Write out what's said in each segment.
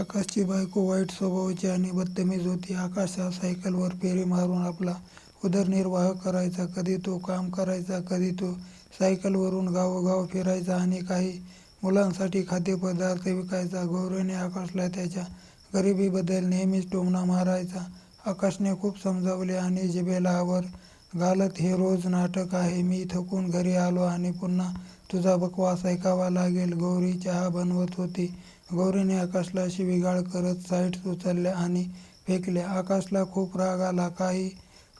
आकाशची बायको वाईट स्वभावाची आणि बदतमीज होती. आकाश हा सायकलवर फेरी मारून आपला उदरनिर्वाह करायचा. कधी तो काम करायचा, कधी तो सायकलवरून गावोगाव फिरायचा आणि काही मुलांसाठी खाद्यपदार्थ विकायचा. गौरीने आकाशला त्याच्या गरिबीबद्दल नेहमीच टोमणा मारायचा. आकाशने खूप समजावले आणि जिभेला घालत हे रोज नाटक आहे. मी थकून घरी आलो आणि पुन्हा तुझा बकवास ऐकावा लागेल. गौरी चहा बनवत होती. गौरीने आकाशला शिवीगाळ करत साईड्स उचलल्या आणि फेकल्या. आकाशला खूप राग आला. काही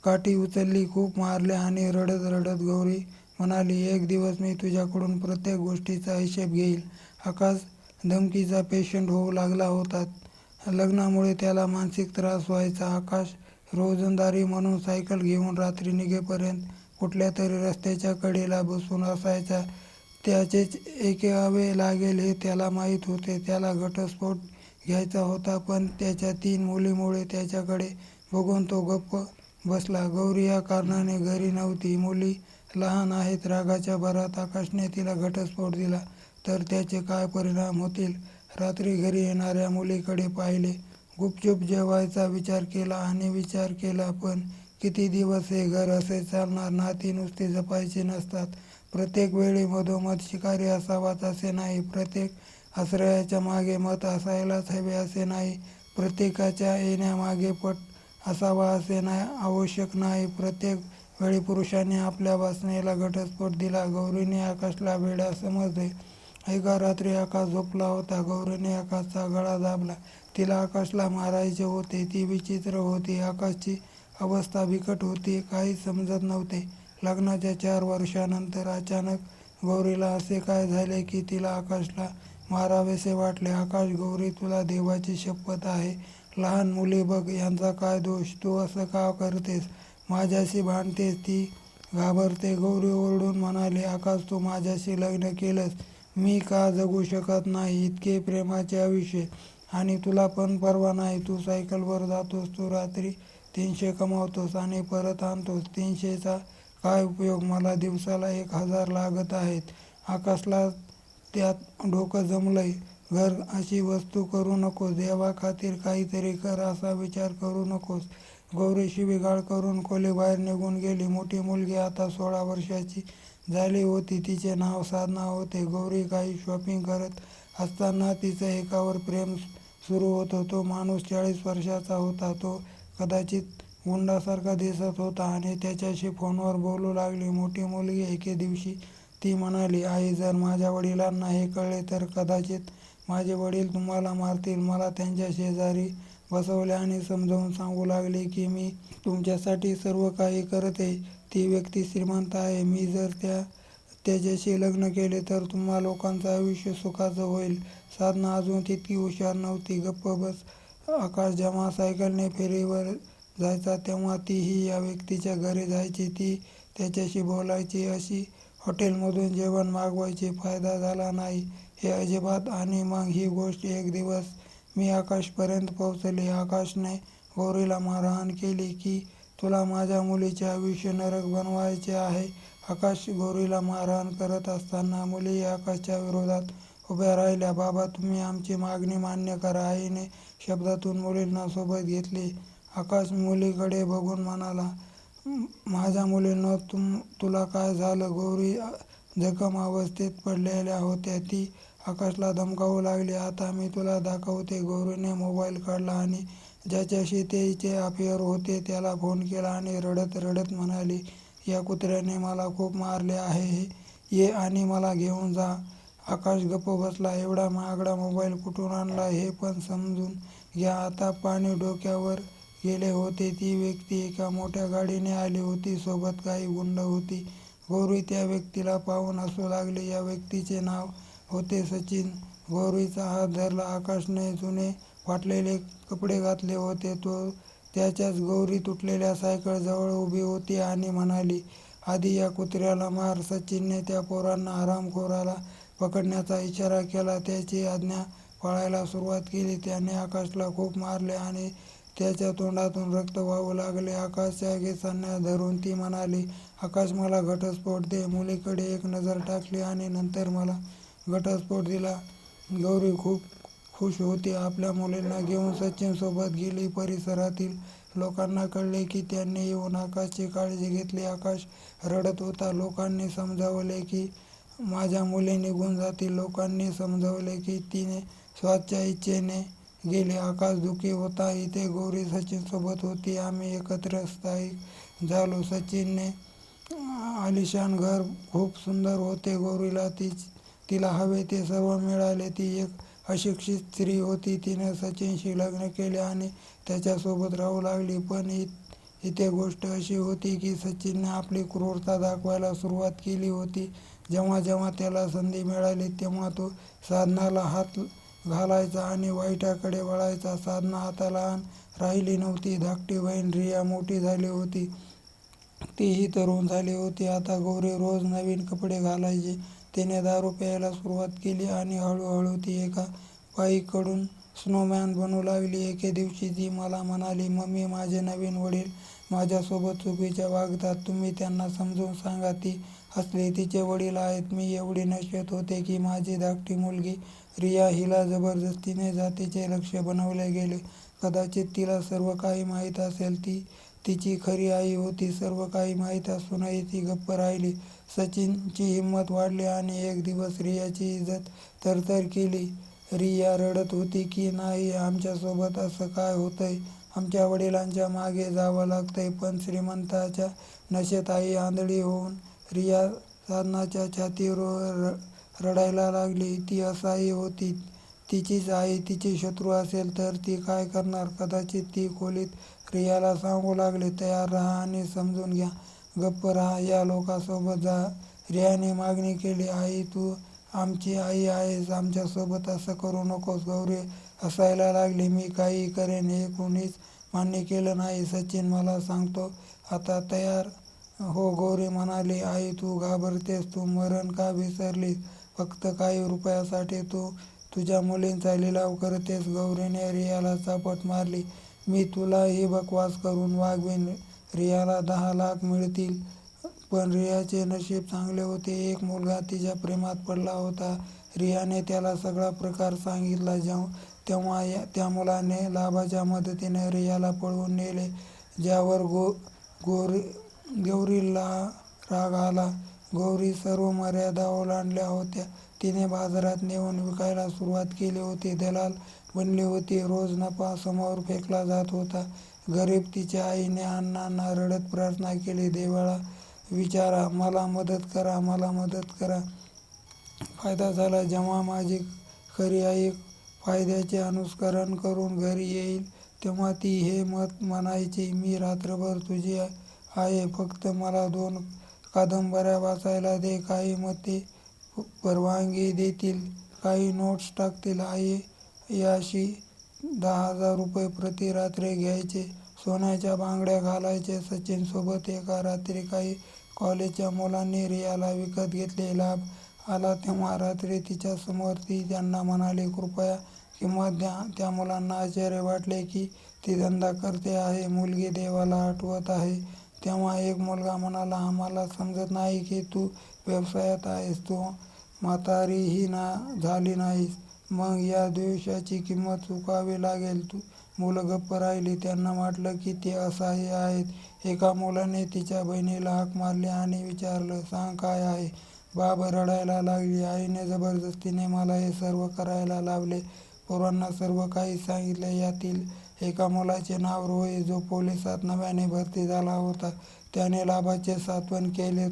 काठी उचलली, खूप मारल्या आणि रडत रडत गौरी म्हणाली, एक दिवस मी तुझ्याकडून प्रत्येक गोष्टीचा हिशेब घेईल आकाश धमकीचा पेशंट होऊ लागला होता. लग्नामुळे त्याला मानसिक त्रास व्हायचा. आकाश रोजंदारी म्हणून सायकल घेऊन रात्री निघेपर्यंत कुठल्यातरी रस्त्याच्या कडेला बसून असायचा. त्याचेच ऐकावे लागेल हे त्याला माहीत होते. त्याला घटस्फोट घ्यायचा होता, पण त्याच्या तीन मुलींमुळे त्याच्याकडे बघून तो गप्प बसला. गौरी या कारणाने घरी नव्हती. मुली लहान आहेत. रागाच्या भरात आकाशने तिला घटस्फोट दिला तर त्याचे काय परिणाम होतील? रात्री घरी येणाऱ्या मुलीकडे पाहिले. गुपचूप जेवायचा विचार केला आणि विचार केला, पण किती दिवस हे घर असे चालणार? नाती नुसती जपायची नसतात. प्रत्येक वेळी मधोमध शिकारी असावाच असे नाही. प्रत्येक आश्रयाच्या मागे मत असायलाच हवे असे नाही. प्रत्येकाच्या येण्यामागे पट असावा असे नाही आवश्यक नाही. प्रत्येक वेळी पुरुषाने आपल्या वासनेला घटस्फोट दिला. गौरीने आकाशला वेळा समजले. एका रात्री आकाश झोपला होता. गौरीने आकाशचा गळा दाबला. तिला आकाशला मारायचे होते. ती विचित्र होती. आकाशची अवस्था बिकट होती. काही समजत नव्हते. लग्नाच्या चार वर्षांनंतर अचानक गौरीला असे काय झाले की तिला आकाशला मारावेसे वाटले? आकाश, गौरी तुला देवाची शपथ आहे. लहान मुली बघ, यांचा काय दोष? तू असं का करतेस? माझ्याशी भांडतेस? ती घाबरते. गौरी ओरडून म्हणाली, आकाश तू माझ्याशी लग्न केलंस. मी का जगू शकत नाही इतके प्रेमाचे आयुष्य? आणि तुला पण परवा नाही. तू सायकलवर जातोस. तू रात्री तीनशे कमावतोस आणि परत आणतोस. तीनशेचा काय उपयोग? मला दिवसाला एक हजार लागत आहेत. आकाशला त्यात डोकं जमलंय. घर अशी वस्तू करू नकोस. देवाखातीर काहीतरी कर. असा विचार करू नकोस. गौरीशी बिघाड करून खोलीबाहेर निघून गेली. मोठी मुलगी आता सोळा वर्षाची झाली होती. तिचे नाव साधना होते. गौरी काही शॉपिंग करत असताना तिचं एकावर प्रेम सुरू होतं. तो माणूस चाळीस वर्षाचा होता. तो कदाचित गुंडासारखा दिसत होता आणि त्याच्याशी फोनवर बोलू लागली. मोठी मुलगी एके दिवशी ती म्हणाली, आई जर माझ्या वडिलांना हे कळले तर कदाचित माझे वडील तुम्हाला मारतील. मला त्यांच्या शेजारी बसवले आणि समजावून सांगू लागले की मी तुमच्यासाठी सर्व काही करते. ती व्यक्ती श्रीमंत आहे. मी जर त्याच्याशी लग्न केले तर तुम्हा लोकांचं आयुष्य सुखाचं होईल. साधना अजून तितकी हुशार नव्हती. गप्प बस. आकाश जेव्हा सायकलने फेरीवर जायचा तेव्हा तीही या व्यक्तीच्या घरी जायची. ती त्याच्याशी बोलायची. अशी हॉटेलमधून जेवण मागवायची. फायदा झाला नाही हे अजिबात. आणि मग ही गोष्ट एक दिवस मी आकाशपर्यंत पोहोचली. आकाशने गौरीला मारहाण केली की तुला माझ्या मुलीचे आयुष्य नरक बनवायचे आहे? आकाश गौरीला मारहाण करत असताना मुली आकाशच्या विरोधात उभ्या राहिल्या. बाबा तुम्ही आमची मागणी मान्य करा. आईने शब्दातून मुलींना सोबत घेतले. आकाश मुलीकडे बघून म्हणाला, माझ्या मुलींनो, तुला काय झालं? गौरी जखम अवस्थेत पडलेल्या होत्या. ती आकाशला धमकावू लागली. आता मी तुला दाखवते. गौरीने मोबाईल काढला आणि ज्याच्याशी तिचे अफेअर होते त्याला फोन केला आणि रडत रडत म्हणाली, या कुत्र्याने मला खूप मारले आहे. ये आणि मला घेऊन जा. आकाश गप्प बसला. एवढा महागडा मोबाईल कुठून आणला हे पण समजून घ्या. आता पाणी डोक्यावर गेले होते. ती व्यक्ती एका मोठ्या गाडीने आली होती. सोबत काही गुंड होती. गौरी त्या व्यक्तीला पाहून हसू लागली. या व्यक्तीचे नाव होते सचिन. गौरीचा हात धरला. आकाशने जुने फाटलेले कपडे घातले होते. तो त्याच्याच गौरी तुटलेल्या सायकल जवळ उभी होती आणि म्हणाली, आधी या कुत्र्याला मार. सचिनने त्या पोरांना हरामखोराला पकडण्याचा इशारा केला. त्याची आज्ञा पाळायला सुरुवात केली. त्याने आकाशला खूप मारले आणि त्याच्या तोंडातून रक्त वाहू लागले. आकाशच्या केसांना धरून ती म्हणाली, आकाश मला घटस्फोट दे. मुलीकडे एक नजर टाकली आणि नंतर मला घटस्फोट दिला. गौरी खूप खुश होती आपल्या मुलींना घेऊन सचिनसोबत गेली परिसरातील लोकांना कळले की त्यांनी येऊन आकाशची काळजी घेतली आकाश रडत होता लोकांनी समजावले की माझ्या मुली निघून जातील लोकांनी समजावले की तिने स्वतःच्या इच्छेने गेले आकाशदुखी होता इथे गौरी सचिन सोबत होती. आम्ही एकत्र स्थायिक झालो. सचिनने आलिशान घर खूप सुंदर होते. गौरीला ती तिला हवे ते सर्व मिळाले. ती एक अशिक्षित स्त्री होती. तिने सचिनशी लग्न केले आणि त्याच्यासोबत राहू लागली. पण इ इथे गोष्ट अशी होती की सचिनने आपली क्रूरता दाखवायला सुरुवात केली होती. जेव्हा जेव्हा त्याला संधी मिळाली तेव्हा तो साधनाला हात घालायचा आणि वाईटाकडे वळायचा. साधना आता लहान राहिली नव्हती. धाकटी बहीण रिया मोठी झाली होती. तीही तरुण झाली होती. आता गौरी रोज नवीन कपडे घालायची. तिने दारू प्यायला सुरुवात केली आणि हळूहळू ती एका बाईकडून स्नोमॅन बनू लागली. एके दिवशी ती मला म्हणाली मम्मी माझे नवीन वडील माझ्यासोबत चुकीचे वागतात. तुम्ही त्यांना समजून सांगा. ती असले तिचे वडील आहेत. मी एवढी नशेत होते की माझी धाकटी मुलगी रिया हिला जबरदस्तीने जातीचे लक्ष बनवले गेले. कदाचित तिला सर्व काही माहीत असेल. ती तिची खरी आई होती. सर्व काही माहीत असूनही ती गप्प राहिली. सचिनची हिंमत वाढली आणि एक दिवस रियाची इज्जत तरतर केली. रिया रडत होती की नाही आमच्यासोबत असं काय होतंय? आमच्या वडिलांच्या मागे जावं लागतंय पण श्रीमंताच्या नशेत आई आंधळी होऊन रिया साधनाच्या छातीवर रडायला लागली. ती असाही होती. तिचीच आई तिची शत्रू असेल तर ती काय करणार? कदाचित ती खोलीत रियाला सांगू लागले. तयार राहा आणि समजून घ्या. गप्प राहा. या लोकांसोबत जा. रियाने मागणी केली आई तू आमची आई आहेस. आमच्यासोबत असं करू नकोस. गौरी हसायला लागली. मी काही करेन हे कोणीच मान्य केलं नाही. सचिन मला सांगतो. आता तयार हो गौरी म्हणाली आई तू घाबरतेस तू मरण का विसरलीस? फक्त काही रुपयासाठी तू तुझ्या मुलींचा लिलाव करतेस. गौरीने रियाला चापट मारली मी तुला ही बकवास करून वागवीन. रियाला दहा लाख मिळतील पण रियाचे नशीब चांगले होते. एक मुलगा तिच्या प्रेमात पडला होता. रियाने त्याला सगळा प्रकार सांगितला. जेव्हा तेव्हा या त्या मुलाने लाभाच्या मदतीने रियाला पळवून नेले ज्यावर गो गोरी गौरीला राग आला गौरी सर्व मर्यादा ओलांडल्या होत्या. तिने बाजारात नेऊन विकायला सुरुवात केली होती. दलाल बनली होती. रोज नफा समोर फेकला जात होता. गरीब तिच्या आईने अण्णांना रडत प्रार्थना केली. देवाला विचारा मला मदत करा मला मदत करा. फायदा झाला. जेव्हा माझी खरी आई फायद्याचे अनुस्करण करून घरी येईल. तेव्हा ती हे मत म्हणायची मी रात्रभर तुझी आहे. फक्त मला दोन कादंबऱ्या वाचायला दे. काही मते परवानगी देतील काही नोट्स टाकतील. आहे. याशी दहा हजार रुपये प्रति रात्री घ्यायचे. सोन्याच्या बांगड्या घालायचे. सचिनसोबत एका रात्री काही कॉलेजच्या मुलांनी रियाला विकत घेतले. लाभ आला तेव्हा रात्री तिच्यासमोर ती त्यांना म्हणाली कृपया किंमत द्या त्या मुलांना आश्चर्य वाटले की ती धंदा करते आहे. मुलगी देवाला आठवत आहे. तेव्हा एक मुलगा म्हणाला आम्हाला समजत नाही की तू व्यवसायात आहेस तू म्हातारीही ना झाली नाहीस. मग या दिवसाची किंमत चुकावी लागेल. तू मुलं गप्प राहिली. त्यांना वाटलं की ते असहाय्य आहेत. एका मुलाने तिच्या बहिणीला हाक मारली आणि विचारलं सांग काय आहे? बाब रडायला लागली. आईने जबरदस्तीने मला हे सर्व करायला लावले. पोरांना सर्व काही सांगितले. यातील एका मुलाचे नाव रोहित जो पोलिसात नव्याने भरती झाला होता. त्याने लाभाचे सात्वन केले.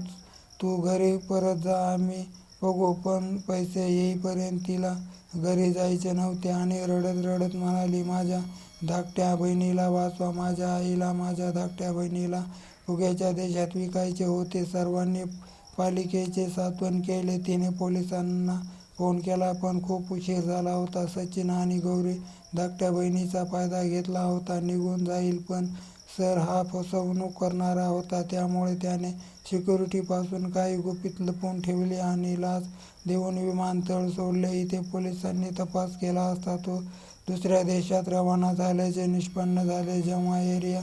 तू घरी परत जा आम्ही बघू. पण पैसे येईपर्यंत तिला घरी जायचे नव्हते आणि रडत रडत म्हणाली माझ्या धाकट्या बहिणीला वाचवा. माझ्या आईला माझ्या धाकट्या बहिणीला फुग्याच्या देशात विकायचे होते. सर्वांनी पालिकेचे सात्वन केले. तिने पोलिसांना फोन केला पण खूप उशीर झाला होता. सचिन आणि गौरी धाकट्या बहिणीचा फायदा घेतला होता. निघून जाईल पण सर हा फसवणूक करणारा होता. त्यामुळे त्याने सिक्युरिटीपासून काही गुपित लपवून ठेवले आणि लाच देऊन विमानतळ सोडले. इथे पोलिसांनी तपास केला असता तो दुसऱ्या देशात रवाना झाल्याचे निष्पन्न झाले. जेव्हा एरिया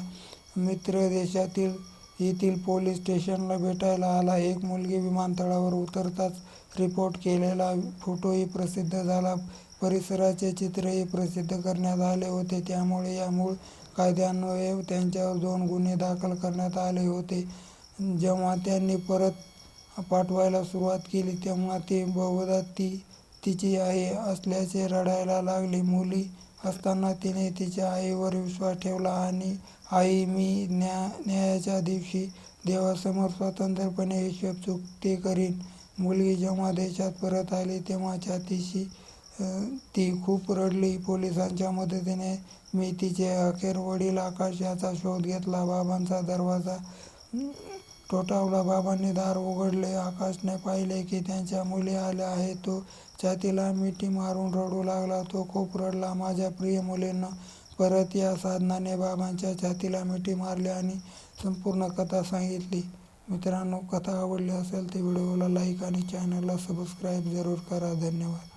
मित्र देशातील येथील पोलीस स्टेशनला भेटायला आला एक मुलगी विमानतळावर उतरताच रिपोर्ट केलेला फोटोही प्रसिद्ध झाला. परिसराचे चित्रही प्रसिद्ध करण्यात आले होते. त्यामुळे या मूळ कायद्यान्वये त्यांच्यावर दोन गुन्हे दाखल करण्यात आले होते. जेव्हा त्यांनी परत पाठवायला सुरुवात केली तेव्हा ती बहुधा ती तिची आई असल्याचे रडायला लागली. मुली असताना तिने तिच्या आईवर विश्वास ठेवला आणि आई मी न्या न्यायाच्या दिवशी देवासमोर स्वतंत्रपणे हिशेब चुकते करीन. मुलगी जेव्हा देशात परत आली तेव्हा छातीशी ती खूप रडली. पोलिसांच्या मदतीने मी तिचे अखेर वडील आकाश याचा शोध घेतला. बाबांचा दरवाजा ठोठावला बाबांनी दार उघडले. आकाशने पाहिले की त्यांच्या मुली आल्या आहेत. तो छातीला मिठी मारून रडू लागला. तो खूप रडला. माझ्या प्रिय मुलींना परत या साधनाने बाबांच्या छातीला मिठी मारली आणि संपूर्ण कथा सांगितली. मित्रांनो कथा आवडली असेल तर व्हिडिओला लाईक आणि चॅनलला सबस्क्राईब जरूर करा. धन्यवाद.